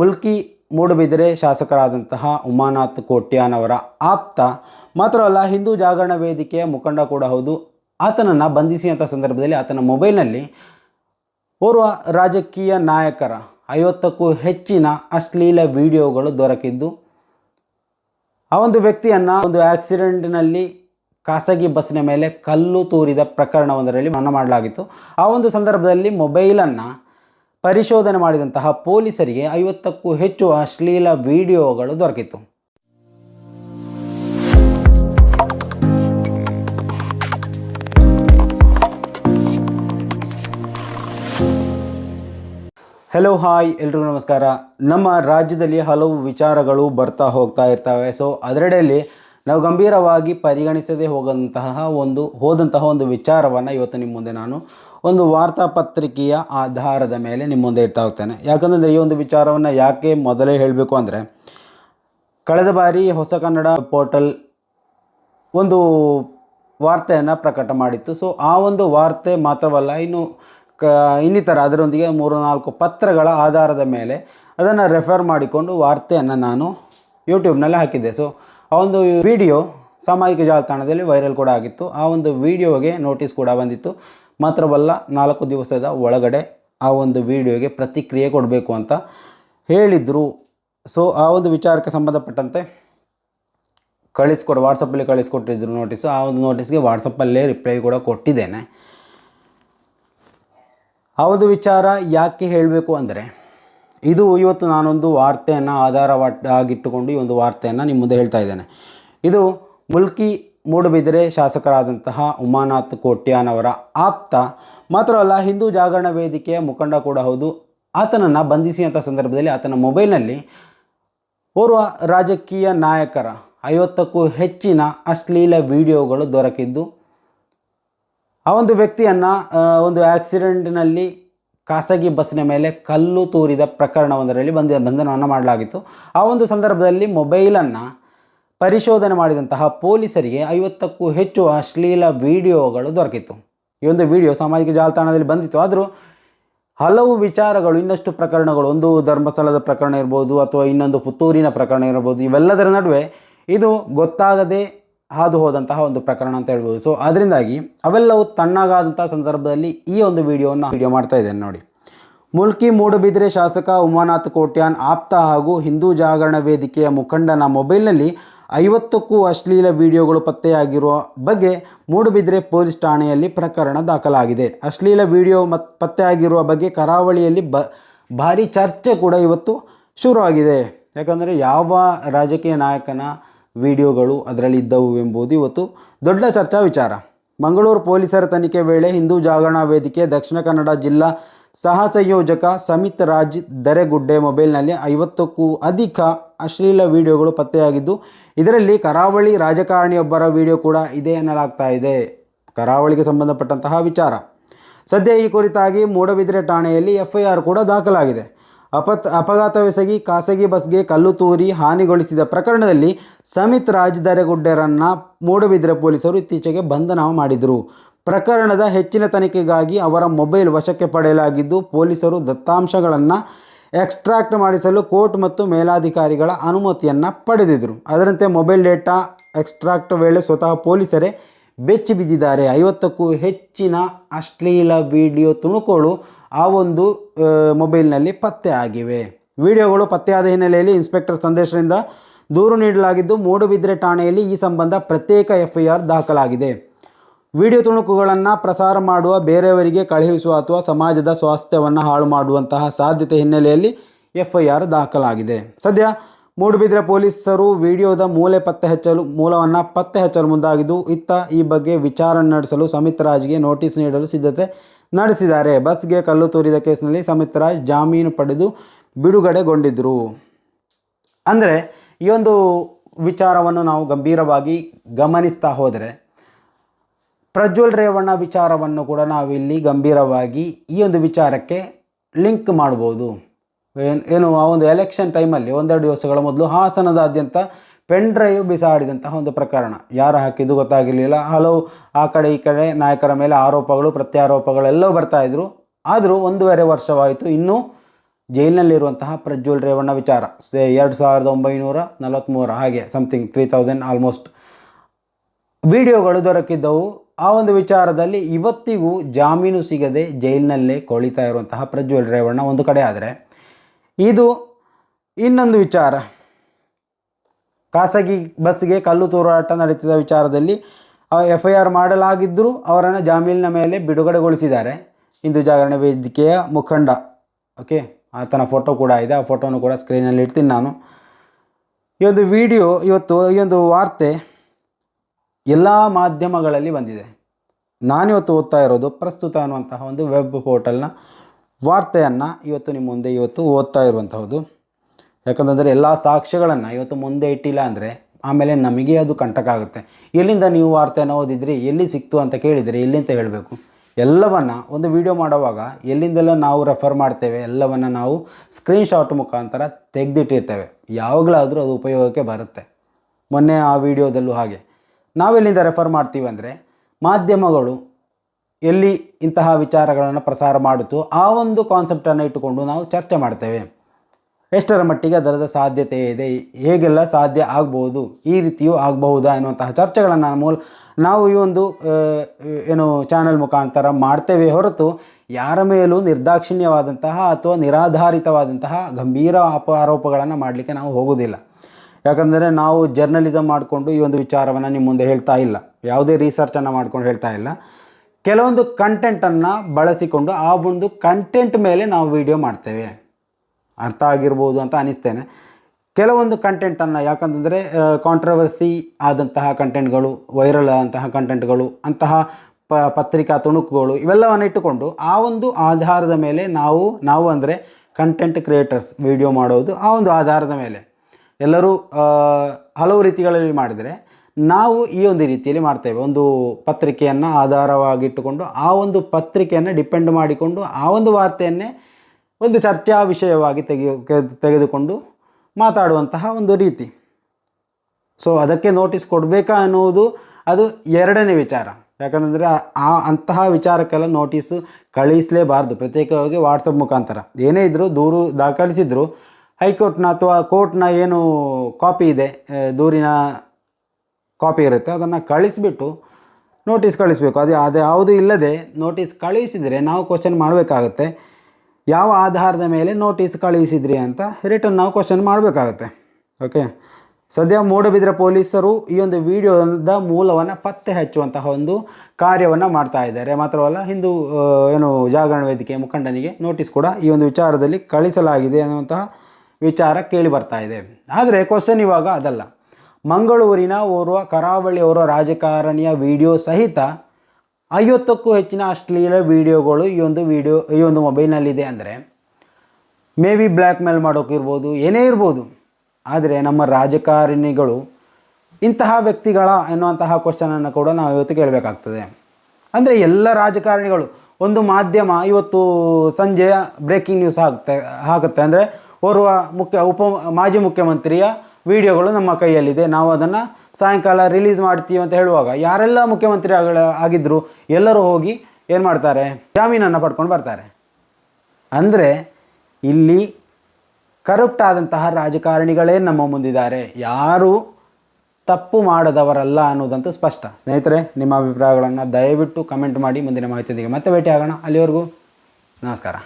ಮುಲ್ಕಿ ಮೂಡುಬಿದಿರೆ ಶಾಸಕರಾದಂತಹ ಉಮಾನಾಥ್ ಕೋಟ್ಯಾನ್ ಅವರ ಆಪ್ತ. ಮಾತ್ರವಲ್ಲ, ಹಿಂದೂ ಜಾಗರಣ ವೇದಿಕೆಯ ಮುಖಂಡ ಕೂಡ ಹೌದು. ಆತನನ್ನು ಬಂಧಿಸಿದಂಥ ಸಂದರ್ಭದಲ್ಲಿ ಆತನ ಮೊಬೈಲ್ನಲ್ಲಿ ಓರ್ವ ರಾಜಕೀಯ ನಾಯಕರ ಐವತ್ತಕ್ಕೂ ಹೆಚ್ಚಿನ ಅಶ್ಲೀಲ ವಿಡಿಯೋಗಳು ದೊರಕಿದ್ದು, ಆ ಒಂದು ವ್ಯಕ್ತಿಯನ್ನು ಒಂದು ಆಕ್ಸಿಡೆಂಟ್ನಲ್ಲಿ ಖಾಸಗಿ ಬಸ್ಸಿನ ಮೇಲೆ ಕಲ್ಲು ತೂರಿದ ಪ್ರಕರಣವೊಂದರಲ್ಲಿ ಮನ ಮಾಡಲಾಗಿತ್ತು. ಆ ಒಂದು ಸಂದರ್ಭದಲ್ಲಿ ಮೊಬೈಲನ್ನು ಪರಿಶೋಧನೆ ಮಾಡಿದಂತಹ ಪೊಲೀಸರಿಗೆ ಐವತ್ತಕ್ಕೂ ಹೆಚ್ಚು ಅಶ್ಲೀಲ ವಿಡಿಯೋಗಳು ದೊರಕಿತು ಹೆಲೋ ಹಾಯ್ ಎಲ್ರಿಗೂ ನಮಸ್ಕಾರ. ನಮ್ಮ ರಾಜ್ಯದಲ್ಲಿ ಹಲವು ವಿಚಾರಗಳು ಬರ್ತಾ ಹೋಗ್ತಾ ಇರ್ತವೆ. ಸೊ ಅದರಡೆಯಲ್ಲಿ ನಾವು ಗಂಭೀರವಾಗಿ ಪರಿಗಣಿಸದೆ ಹೋಗಂತಹ ಒಂದು, ಹೋದಂತಹ ಒಂದು ವಿಚಾರವನ್ನು ಇವತ್ತು ನಿಮ್ಮ ಮುಂದೆ ನಾನು ಒಂದು ವಾರ್ತಾಪತ್ರಿಕೆಯ ಆಧಾರದ ಮೇಲೆ ನಿಮ್ಮ ಮುಂದೆ ಇಡ್ತಾ ಹೋಗ್ತೇನೆ. ಯಾಕಂದರೆ ಈ ಒಂದು ವಿಚಾರವನ್ನು ಯಾಕೆ ಮೊದಲೇ ಹೇಳಬೇಕು ಅಂದರೆ, ಕಳೆದ ಬಾರಿ ಹೊಸ ಕನ್ನಡ ಪೋರ್ಟಲ್ ಒಂದು ವಾರ್ತೆಯನ್ನು ಪ್ರಕಟ ಮಾಡಿತ್ತು. ಸೊ ಆ ಒಂದು ವಾರ್ತೆ ಮಾತ್ರವಲ್ಲ, ಇನ್ನು ಕ, ಇನ್ನಿತರ ಅದರೊಂದಿಗೆ ಮೂರು ನಾಲ್ಕು ಪತ್ರಗಳ ಆಧಾರದ ಮೇಲೆ ಅದನ್ನು ರೆಫರ್ ಮಾಡಿಕೊಂಡು ವಾರ್ತೆಯನ್ನು ನಾನು ಯೂಟ್ಯೂಬ್ನಲ್ಲಿ ಹಾಕಿದ್ದೆ. ಸೊ ಆ ಒಂದು ವಿಡಿಯೋ ಸಾಮಾಜಿಕ ಜಾಲತಾಣದಲ್ಲಿ ವೈರಲ್ ಕೂಡ ಆಗಿತ್ತು. ಆ ಒಂದು ವಿಡಿಯೋಗೆ ನೋಟಿಸ್ ಕೂಡ ಬಂದಿತ್ತು. ಮಾತ್ರವಲ್ಲ ನಾಲ್ಕು ದಿವಸದ ಒಳಗಡೆ ಆ ಒಂದು ವಿಡಿಯೋಗೆ ಪ್ರತಿಕ್ರಿಯೆ ಕೊಡಬೇಕು ಅಂತ ಹೇಳಿದರು. ಸೊ ಆ ಒಂದು ವಿಚಾರಕ್ಕೆ ಸಂಬಂಧಪಟ್ಟಂತೆ ಕಳಿಸ್ಕೊಡು ವಾಟ್ಸಪ್ಪಲ್ಲಿ ಕಳಿಸ್ಕೊಟ್ಟಿದ್ರು ನೋಟಿಸು ಆ ಒಂದು ನೋಟಿಸ್ಗೆ ವಾಟ್ಸಪ್ಪಲ್ಲೇ ರಿಪ್ಲೈ ಕೂಡ ಕೊಟ್ಟಿದ್ದೇನೆ. ಆ ಒಂದು ವಿಚಾರ ಯಾಕೆ ಹೇಳಬೇಕು ಅಂದರೆ, ಇದು ಇವತ್ತು ನಾನೊಂದು ವಾರ್ತೆಯನ್ನು ಆಧಾರವಾಗಿಟ್ಟುಕೊಂಡು ಈ ಒಂದು ವಾರ್ತೆಯನ್ನು ನಿಮ್ಮ ಮುಂದೆ ಹೇಳ್ತಾ ಇದ್ದೇನೆ. ಇದು ಮುಲ್ಕಿ ಮೂಡುಬಿದಿರೆ ಶಾಸಕರಾದಂತಹ ಉಮಾನಾಥ್ ಕೋಟ್ಯಾನವರ ಆಪ್ತ. ಮಾತ್ರವಲ್ಲ, ಹಿಂದೂ ಜಾಗರಣ ವೇದಿಕೆಯ ಮುಖಂಡ ಕೂಡ ಹೌದು. ಆತನನ್ನು ಬಂಧಿಸಿದಂಥ ಸಂದರ್ಭದಲ್ಲಿ ಆತನ ಮೊಬೈಲ್ನಲ್ಲಿ ಓರ್ವ ರಾಜಕೀಯ ನಾಯಕರ ಐವತ್ತಕ್ಕೂ ಹೆಚ್ಚಿನ ಅಶ್ಲೀಲ ವಿಡಿಯೋಗಳು ದೊರಕಿದ್ದು, ಆ ಒಂದು ವ್ಯಕ್ತಿಯನ್ನು ಒಂದು ಆಕ್ಸಿಡೆಂಟ್ನಲ್ಲಿ ಖಾಸಗಿ ಬಸ್ಸಿನ ಮೇಲೆ ಕಲ್ಲು ತೂರಿದ ಪ್ರಕರಣವೊಂದರಲ್ಲಿ ಬಂಧ ಬಂಧನವನ್ನು ಮಾಡಲಾಗಿತ್ತು. ಆ ಒಂದು ಸಂದರ್ಭದಲ್ಲಿ ಮೊಬೈಲನ್ನು ಪರಿಶೋಧನೆ ಮಾಡಿದಂತಹ ಪೊಲೀಸರಿಗೆ ಐವತ್ತಕ್ಕೂ ಹೆಚ್ಚು ಅಶ್ಲೀಲ ವಿಡಿಯೋಗಳು ದೊರಕಿತ್ತು. ಈ ಒಂದು ವಿಡಿಯೋ ಸಾಮಾಜಿಕ ಜಾಲತಾಣದಲ್ಲಿ ಬಂದಿತ್ತು. ಆದರೂ ಹಲವು ವಿಚಾರಗಳು, ಇನ್ನಷ್ಟು ಪ್ರಕರಣಗಳು, ಒಂದು ಧರ್ಮಸ್ಥಳದ ಪ್ರಕರಣ ಇರ್ಬೋದು ಅಥವಾ ಇನ್ನೊಂದು ಪುತ್ತೂರಿನ ಪ್ರಕರಣ ಇರ್ಬೋದು, ಇವೆಲ್ಲದರ ನಡುವೆ ಇದು ಗೊತ್ತಾಗದೆ ಹಾದು ಹೋದಂತಹ ಒಂದು ಪ್ರಕರಣ ಅಂತ ಹೇಳ್ಬೋದು. ಸೊ ಅದರಿಂದಾಗಿ ಅವೆಲ್ಲವೂ ತಣ್ಣಗಾದಂಥ ಸಂದರ್ಭದಲ್ಲಿ ಈ ಒಂದು ವಿಡಿಯೋವನ್ನು ವಿಡಿಯೋ ಮಾಡ್ತಾ ಇದ್ದೇನೆ ನೋಡಿ. ಮುಲ್ಕಿ ಮೂಡುಬಿದಿರೆ ಶಾಸಕ ಉಮಾನಾಥ್ ಕೋಟ್ಯಾನ್ ಆಪ್ತ ಹಾಗೂ ಹಿಂದೂ ಜಾಗರಣ ವೇದಿಕೆಯ ಮುಖಂಡನ ಮೊಬೈಲ್ನಲ್ಲಿ ಐವತ್ತಕ್ಕೂ ಅಶ್ಲೀಲ ವಿಡಿಯೋಗಳು ಪತ್ತೆಯಾಗಿರುವ ಬಗ್ಗೆ ಮೂಡುಬಿದಿರೆ ಪೊಲೀಸ್ ಠಾಣೆಯಲ್ಲಿ ಪ್ರಕರಣ ದಾಖಲಾಗಿದೆ. ಅಶ್ಲೀಲ ವಿಡಿಯೋ ಮತ್ ಪತ್ತೆಯಾಗಿರುವ ಬಗ್ಗೆ ಕರಾವಳಿಯಲ್ಲಿ ಬ, ಭಾರಿ ಚರ್ಚೆ ಕೂಡ ಇವತ್ತು ಶುರುವಾಗಿದೆ. ಯಾಕಂದರೆ ಯಾವ ರಾಜಕೀಯ ನಾಯಕನ ವಿಡಿಯೋಗಳು ಅದರಲ್ಲಿ ಇದ್ದವು ಎಂಬುದು ಇವತ್ತು ದೊಡ್ಡ ಚರ್ಚಾ ವಿಚಾರ. ಮಂಗಳೂರು ಪೊಲೀಸರ ತನಿಖೆ ವೇಳೆ ಹಿಂದೂ ಜಾಗರಣಾ ವೇದಿಕೆ, ದಕ್ಷಿಣ ಕನ್ನಡ ಜಿಲ್ಲಾ ಸಹ ಸಂಯೋಜಕ ಸಮಿತ್ ರಾಜ್ ದರೆಗುಡ್ಡೆ ಮೊಬೈಲ್ನಲ್ಲಿ ಐವತ್ತಕ್ಕೂ ಅಧಿಕ ಅಶ್ಲೀಲ ವಿಡಿಯೋಗಳು ಪತ್ತೆಯಾಗಿದ್ದು, ಇದರಲ್ಲಿ ಕರಾವಳಿ ರಾಜಕಾರಣಿಯೊಬ್ಬರ ವಿಡಿಯೋ ಕೂಡ ಇದೆ ಎನ್ನಲಾಗ್ತಾ ಇದೆ. ಕರಾವಳಿಗೆ ಸಂಬಂಧಪಟ್ಟಂತಹ ವಿಚಾರ. ಸದ್ಯ ಈ ಕುರಿತಾಗಿ ಮೂಡಬಿದಿರೆ ಠಾಣೆಯಲ್ಲಿ ಎಫ್ಐಆರ್ ಕೂಡ ದಾಖಲಾಗಿದೆ. ಅಪತ್, ಅಪಘಾತವೆಸಗಿ ಖಾಸಗಿ ಬಸ್ಗೆ ಕಲ್ಲು ತೂರಿ ಹಾನಿಗೊಳಿಸಿದ ಪ್ರಕರಣದಲ್ಲಿ ಸಮಿತ್ ರಾಜ್ ದರೆಗುಡ್ಡೆರನ್ನ ಮೂಡಬಿದಿರೆ ಪೊಲೀಸರು ಇತ್ತೀಚೆಗೆ ಬಂಧನ ಮಾಡಿದರು. ಪ್ರಕರಣದ ಹೆಚ್ಚಿನ ತನಿಖೆಗಾಗಿ ಅವರ ಮೊಬೈಲ್ ವಶಕ್ಕೆ ಪಡೆಯಲಾಗಿದ್ದು ಪೊಲೀಸರು ದತ್ತಾಂಶಗಳನ್ನು ಎಕ್ಸ್ಟ್ರಾಕ್ಟ್ ಮಾಡಿಸಲು ಕೋರ್ಟ್ ಮತ್ತು ಮೇಲಾಧಿಕಾರಿಗಳ ಅನುಮತಿಯನ್ನು ಪಡೆದಿದ್ದರು ಅದರಂತೆ ಮೊಬೈಲ್ ಡೇಟಾ ಎಕ್ಸ್ಟ್ರಾಕ್ಟ್ ವೇಳೆ ಸ್ವತಃ ಪೊಲೀಸರೇ ಬೆಚ್ಚಿ ಬಿದ್ದಿದ್ದಾರೆ. ಐವತ್ತಕ್ಕೂ ಹೆಚ್ಚಿನ ಅಶ್ಲೀಲ ವಿಡಿಯೋ ತುಣುಕುಗಳು ಆ ಒಂದು ಮೊಬೈಲ್ನಲ್ಲಿ ಪತ್ತೆ ಆಗಿವೆ. ವಿಡಿಯೋಗಳು ಪತ್ತೆಯಾದ ಹಿನ್ನೆಲೆಯಲ್ಲಿ ಇನ್ಸ್ಪೆಕ್ಟರ್ ಸಂದೇಶದಿಂದ ದೂರು ನೀಡಲಾಗಿದ್ದು, ಮೂಡುಬಿದ್ರೆ ಠಾಣೆಯಲ್ಲಿ ಈ ಸಂಬಂಧ ಪ್ರತ್ಯೇಕ ಎಫ್ಐಆರ್ ದಾಖಲಾಗಿದೆ. ವಿಡಿಯೋ ತುಣುಕುಗಳನ್ನು ಪ್ರಸಾರ ಮಾಡುವ, ಬೇರೆಯವರಿಗೆ ಕಳುಹಿಸುವ ಅಥವಾ ಸಮಾಜದ ಸ್ವಾಸ್ಥ್ಯವನ್ನು ಹಾಳು ಮಾಡುವಂತಹ ಸಾಧ್ಯತೆ ಹಿನ್ನೆಲೆಯಲ್ಲಿ ಎಫ್ಐಆರ್ ದಾಖಲಾಗಿದೆ. ಸದ್ಯ ಮೂಡುಬಿದ್ರೆ ಪೊಲೀಸರು ವಿಡಿಯೋದ ಮೂಲೆ ಪತ್ತೆ ಹಚ್ಚಲು, ಮೂಲವನ್ನು ಪತ್ತೆ ಹಚ್ಚಲು ಮುಂದಾಗಿದ್ದು, ಇತ್ತ ಈ ಬಗ್ಗೆ ವಿಚಾರಣೆ ನಡೆಸಲು ಸಮಿತ್ ರಾಜ್ಗೆ ನೋಟಿಸ್ ನೀಡಲು ಸಿದ್ಧತೆ ನಡೆಸಿದ್ದಾರೆ. ಬಸ್ಗೆ ಕಲ್ಲು ತೂರಿದ ಕೇಸ್ನಲ್ಲಿ ಸಮಿತ್ ರಾಜ್ ಜಾಮೀನು ಪಡೆದು ಬಿಡುಗಡೆಗೊಂಡಿದ್ದರು ಅಂದರೆ, ಈ ಒಂದು ವಿಚಾರವನ್ನು ನಾವು ಗಂಭೀರವಾಗಿ ಗಮನಿಸ್ತಾ ಹೋದರೆ ಪ್ರಜ್ವಲ್ ರೇವಣ್ಣ ವಿಚಾರವನ್ನು ಕೂಡ ನಾವಿಲ್ಲಿ ಗಂಭೀರವಾಗಿ ಈ ಒಂದು ವಿಚಾರಕ್ಕೆ ಲಿಂಕ್ ಮಾಡ್ಬೋದು. ಏನು ಏನು, ಆ ಒಂದು ಎಲೆಕ್ಷನ್ ಟೈಮಲ್ಲಿ ಒಂದೆರಡು ದಿವಸಗಳ ಮೊದಲು ಹಾಸನದಾದ್ಯಂತ ಪೆನ್ ಡ್ರೈವ್ ಬಿಸಾಡಿದಂತಹ ಒಂದು ಪ್ರಕರಣ. ಯಾರು ಹಾಕಿದ್ದು ಗೊತ್ತಾಗಿರಲಿಲ್ಲ. ಹಲವು ಆ ಕಡೆ ಈ ಕಡೆ ನಾಯಕರ ಮೇಲೆ ಆರೋಪಗಳು, ಪ್ರತ್ಯಾರೋಪಗಳೆಲ್ಲವೂ ಬರ್ತಾಯಿದ್ರು ಆದರೂ ಒಂದೂವರೆ ವರ್ಷವಾಯಿತು. ಇನ್ನೂ ಜೈಲಿನಲ್ಲಿರುವಂತಹ ಪ್ರಜ್ವಲ್ ರೇವಣ್ಣ ವಿಚಾರ. ಸೇ, ಎರಡು ಸಾವಿರದ ಒಂಬೈನೂರ ನಲವತ್ತ್ಮೂರು ಹಾಗೆ ಸಮಥಿಂಗ್ ತ್ರೀ ತೌಸಂಡ್ ಆಲ್ಮೋಸ್ಟ್ ವಿಡಿಯೋಗಳು ದೊರಕಿದ್ದವು. ಆ ಒಂದು ವಿಚಾರದಲ್ಲಿ ಇವತ್ತಿಗೂ ಜಾಮೀನು ಸಿಗದೆ ಜೈಲಿನಲ್ಲೇ ಕೊಳಿತಾ ಇರುವಂತಹ ಪ್ರಜ್ವಲ್ ರೇವಣ್ಣ ಒಂದು ಕಡೆ ಆದರೆ. ಇದು ಇನ್ನೊಂದು ವಿಚಾರ. ಖಾಸಗಿ ಬಸ್ಗೆ ಕಲ್ಲು ತೂರಾಟ ನಡೀತಿದ್ದ ವಿಚಾರದಲ್ಲಿ ಎಫ್ ಐ ಆರ್ ಮಾಡಲಾಗಿದ್ದರೂ ಅವರನ್ನು ಜಾಮೀನಿನ ಮೇಲೆ ಬಿಡುಗಡೆಗೊಳಿಸಿದ್ದಾರೆ. ಹಿಂದೂ ಜಾಗರಣ ವೇದಿಕೆಯ ಮುಖಂಡ, ಓಕೆ, ಆತನ ಫೋಟೋ ಕೂಡ ಇದೆ. ಆ ಫೋಟೋನು ಕೂಡ ಸ್ಕ್ರೀನಲ್ಲಿ ಇಡ್ತೀನಿ ನಾನು. ಈ ಒಂದು ವಿಡಿಯೋ ಇವತ್ತು, ಈ ಒಂದು ವಾರ್ತೆ ಎಲ್ಲ ಮಾಧ್ಯಮಗಳಲ್ಲಿ ಬಂದಿದೆ. ನಾನಿವತ್ತು ಓದ್ತಾ ಇರೋದು ಪ್ರಸ್ತುತ ಅನ್ನುವಂತಹ ಒಂದು ವೆಬ್ ಪೋರ್ಟಲ್ನ ವಾರ್ತೆಯನ್ನು ಇವತ್ತು ನಿಮ್ಮ ಮುಂದೆ ಇವತ್ತು ಓದ್ತಾ ಇರುವಂತಹದ್ದು. ಯಾಕಂತಂದರೆ ಎಲ್ಲ ಸಾಕ್ಷ್ಯಗಳನ್ನು ಇವತ್ತು ಮುಂದೆ ಇಟ್ಟಿಲ್ಲ ಅಂದರೆ ಆಮೇಲೆ ನಮಗೆ ಅದು ಕಂಟಕ ಆಗುತ್ತೆ ಎಲ್ಲಿಂದ ನೀವು ವಾರ್ತೆಯನ್ನು ಓದಿದ್ರಿ, ಎಲ್ಲಿ ಸಿಕ್ತು ಅಂತ ಕೇಳಿದರೆ ಎಲ್ಲಿಂದ ಹೇಳಬೇಕು? ಎಲ್ಲವನ್ನು ಒಂದು ವಿಡಿಯೋ ಮಾಡುವಾಗ ಎಲ್ಲಿಂದೆಲ್ಲ ನಾವು ರೆಫರ್ ಮಾಡ್ತೇವೆ, ಎಲ್ಲವನ್ನು ನಾವು ಸ್ಕ್ರೀನ್ಶಾಟ್ ಮುಖಾಂತರ ತೆಗೆದಿಟ್ಟಿರ್ತೇವೆ. ಯಾವಾಗಲಾದರೂ ಅದು ಉಪಯೋಗಕ್ಕೆ ಬರುತ್ತೆ. ಮೊನ್ನೆ ಆ ವಿಡಿಯೋದಲ್ಲೂ ಹಾಗೆ. ನಾವೆಲ್ಲಿಂದ ರೆಫರ್ ಮಾಡ್ತೀವಿ ಅಂದರೆ ಮಾಧ್ಯಮಗಳು ಎಲ್ಲಿ ಇಂತಹ ವಿಚಾರಗಳನ್ನು ಪ್ರಸಾರ ಮಾಡುತ್ತೋ ಆ ಒಂದು ಕಾನ್ಸೆಪ್ಟನ್ನು ಇಟ್ಟುಕೊಂಡು ನಾವು ಚರ್ಚೆ ಮಾಡ್ತೇವೆ. ಎಷ್ಟರ ಮಟ್ಟಿಗೆ ಅದರದ ಸಾಧ್ಯತೆ ಇದೆ, ಹೇಗೆಲ್ಲ ಸಾಧ್ಯ ಆಗ್ಬೋದು, ಈ ರೀತಿಯೂ ಆಗಬಹುದಾ ಎನ್ನುವಂತಹ ಚರ್ಚೆಗಳನ್ನು ಮೂಲ ನಾವು ಈ ಒಂದು ಏನು ಚಾನಲ್ ಮುಖಾಂತರ ಮಾಡ್ತೇವೆ ಹೊರತು ಯಾರ ಮೇಲೂ ನಿರ್ದಾಕ್ಷಿಣ್ಯವಾದಂತಹ ಅಥವಾ ನಿರಾಧಾರಿತವಾದಂತಹ ಗಂಭೀರ ಅಪ ಆರೋಪಗಳನ್ನು ಮಾಡಲಿಕ್ಕೆ ನಾವು ಹೋಗೋದಿಲ್ಲ ಯಾಕಂದರೆ ನಾವು ಜರ್ನಲಿಸಮ್ ಮಾಡಿಕೊಂಡು ಈ ಒಂದು ವಿಚಾರವನ್ನು ನಿಮ್ಮ ಮುಂದೆ ಹೇಳ್ತಾ ಇಲ್ಲ. ಯಾವುದೇ ರಿಸರ್ಚನ್ನು ಮಾಡ್ಕೊಂಡು ಹೇಳ್ತಾ ಇಲ್ಲ. ಕೆಲವೊಂದು ಕಂಟೆಂಟನ್ನು ಬಳಸಿಕೊಂಡು ಆ ಒಂದು ಕಂಟೆಂಟ್ ಮೇಲೆ ನಾವು ವಿಡಿಯೋ ಮಾಡ್ತೇವೆ. ಅರ್ಥ ಆಗಿರ್ಬೋದು ಅಂತ ಅನಿಸ್ತೇನೆ. ಕೆಲವೊಂದು ಕಂಟೆಂಟನ್ನು ಯಾಕಂತಂದರೆ ಕಾಂಟ್ರವರ್ಸಿ ಆದಂತಹ ಕಂಟೆಂಟ್ಗಳು ವೈರಲ್ ಆದಂತಹ ಕಂಟೆಂಟ್ಗಳು ಅಂತಹ ಪ, ಪತ್ರಿಕಾ ತುಣುಕುಗಳು, ಇವೆಲ್ಲವನ್ನು ಇಟ್ಟುಕೊಂಡು ಆ ಒಂದು ಆಧಾರದ ಮೇಲೆ ನಾವು ನಾವು ಅಂದರೆ ಕಂಟೆಂಟ್ ಕ್ರಿಯೇಟರ್ಸ್ ವಿಡಿಯೋ ಮಾಡೋದು ಆ ಒಂದು ಆಧಾರದ ಮೇಲೆ. ಎಲ್ಲರೂ ಹಲವು ರೀತಿಗಳಲ್ಲಿ ಮಾಡಿದರೆ, ನಾವು ಈ ಒಂದು ರೀತಿಯಲ್ಲಿ ಮಾಡ್ತೇವೆ. ಒಂದು ಪತ್ರಿಕೆಯನ್ನು ಆಧಾರವಾಗಿಟ್ಟುಕೊಂಡು, ಆ ಒಂದು ಪತ್ರಿಕೆಯನ್ನು ಡಿಪೆಂಡ್ ಮಾಡಿಕೊಂಡು, ಆ ಒಂದು ವಾರ್ತೆಯನ್ನೇ ಒಂದು ಚರ್ಚಾ ವಿಷಯವಾಗಿ ತೆಗೆದುಕೊಂಡು ಮಾತಾಡುವಂತಹ ಒಂದು ರೀತಿ. ಸೊ, ಅದಕ್ಕೆ ನೋಟಿಸ್ ಕೊಡಬೇಕಾ ಅನ್ನುವುದು ಅದು ಎರಡನೇ ವಿಚಾರ. ಯಾಕಂತಂದರೆ ಆ, ಅಂತಹ ವಿಚಾರಕ್ಕೆಲ್ಲ ನೋಟಿಸು ಕಳಿಸಲೇಬಾರ್ದು. ಪ್ರತ್ಯೇಕವಾಗಿ ವಾಟ್ಸಪ್ ಮುಖಾಂತರ. ಏನೇ ಇದ್ದರೂ ದೂರು ದಾಖಲಿಸಿದ್ರು ಹೈಕೋರ್ಟ್ನ ಅಥವಾ ಕೋರ್ಟ್ನ ಏನು ಕಾಪಿ ಇದೆ ದೂರಿನ ಕಾಪಿ ಇರುತ್ತೆ. ಅದನ್ನು ಕಳಿಸಿಬಿಟ್ಟು ನೋಟಿಸ್ ಕಳಿಸಬೇಕು. ಅದು ಅದು ಯಾವುದೂ ಇಲ್ಲದೆ ನೋಟಿಸ್ ಕಳುಹಿಸಿದರೆ ನಾವು ಕ್ವಶನ್ ಮಾಡಬೇಕಾಗತ್ತೆ. ಯಾವ ಆಧಾರದ ಮೇಲೆ ನೋಟಿಸ್ ಕಳುಹಿಸಿದ್ರಿ ಅಂತ ರಿಟರ್ನ್ ನಾವು ಕ್ವಶನ್ ಮಾಡಬೇಕಾಗತ್ತೆ. ಓಕೆ ಸದ್ಯ ಮೂಡಬಿದ್ರೆ ಪೊಲೀಸರು ಈ ಒಂದು ವಿಡಿಯೋದ ಮೂಲವನ್ನು ಪತ್ತೆ ಹಚ್ಚುವಂತಹ ಒಂದು ಕಾರ್ಯವನ್ನು ಮಾಡ್ತಾ ಇದ್ದಾರೆ. ಮಾತ್ರವಲ್ಲ, ಹಿಂದೂ ಏನು ಜಾಗರಣ ವೇದಿಕೆ ಮುಖಂಡನಿಗೆ ನೋಟಿಸ್ ಕೂಡ ಈ ಒಂದು ವಿಚಾರದಲ್ಲಿ ಕಳಿಸಲಾಗಿದೆ ಅನ್ನುವಂತಹ ವಿಚಾರ ಕೇಳಿ ಬರ್ತಾ ಇದೆ. ಆದರೆ ಕ್ವಶನ್ ಇವಾಗ ಅದಲ್ಲ. ಮಂಗಳೂರಿನ ಓರ್ವ ಕರಾವಳಿ ಓರ್ವ ರಾಜಕಾರಣಿಯ ವಿಡಿಯೋ ಸಹಿತ ಐವತ್ತಕ್ಕೂ ಹೆಚ್ಚಿನ ಅಶ್ಲೀಲ ವಿಡಿಯೋಗಳು ಈ ಒಂದು ವಿಡಿಯೋ, ಈ ಒಂದು ಮೊಬೈಲ್ನಲ್ಲಿದೆ ಅಂದರೆ ಮೇ ಬಿ ಬ್ಲ್ಯಾಕ್ ಮೇಲ್ ಮಾಡೋಕ್ಕಿರ್ಬೋದು ಏನೇ ಇರ್ಬೋದು. ಆದರೆ ನಮ್ಮ ರಾಜಕಾರಣಿಗಳು ಇಂತಹ ವ್ಯಕ್ತಿಗಳ ಎನ್ನುವಂತಹ ಕ್ವಶನನ್ನು ಕೂಡ ನಾವು ಇವತ್ತು ಕೇಳಬೇಕಾಗ್ತದೆ. ಅಂದರೆ ಎಲ್ಲ ರಾಜಕಾರಣಿಗಳು, ಒಂದು ಮಾಧ್ಯಮ ಇವತ್ತು ಸಂಜೆಯ ಬ್ರೇಕಿಂಗ್ ನ್ಯೂಸ್ ಆಗುತ್ತೆ ಆಗುತ್ತೆ ಅಂದರೆ ಓರ್ವ ಮುಖ್ಯ ಉಪ, ಮಾಜಿ ಮುಖ್ಯಮಂತ್ರಿಯ ವಿಡಿಯೋಗಳು ನಮ್ಮ ಕೈಯಲ್ಲಿದೆ. ನಾವು ಅದನ್ನು ಸಾಯಂಕಾಲ ರಿಲೀಸ್ ಮಾಡ್ತೀವಿ ಅಂತ ಹೇಳುವಾಗ ಯಾರೆಲ್ಲ ಮುಖ್ಯಮಂತ್ರಿ ಆಗಿದ್ದರು ಎಲ್ಲರೂ ಹೋಗಿ ಏನು ಮಾಡ್ತಾರೆ? ಜಾಮೀನನ್ನು ಪಡ್ಕೊಂಡು ಬರ್ತಾರೆ. ಅಂದರೆ ಇಲ್ಲಿ ಕರಪ್ಟ್ ಆದಂತಹ ರಾಜಕಾರಣಿಗಳೇ ನಮ್ಮ ಮುಂದಿದ್ದಾರೆ. ಯಾರು ತಪ್ಪು ಮಾಡದವರಲ್ಲ ಅನ್ನೋದಂತೂ ಸ್ಪಷ್ಟ. ಸ್ನೇಹಿತರೆ, ನಿಮ್ಮ ಅಭಿಪ್ರಾಯಗಳನ್ನು ದಯವಿಟ್ಟು ಕಮೆಂಟ್ ಮಾಡಿ ಮುಂದಿನ ಮಾಹಿತಿಯೊಂದಿಗೆ ಮತ್ತೆ ಭೇಟಿ ಆಗೋಣ ಅಲ್ಲಿವರೆಗೂ ನಮಸ್ಕಾರ.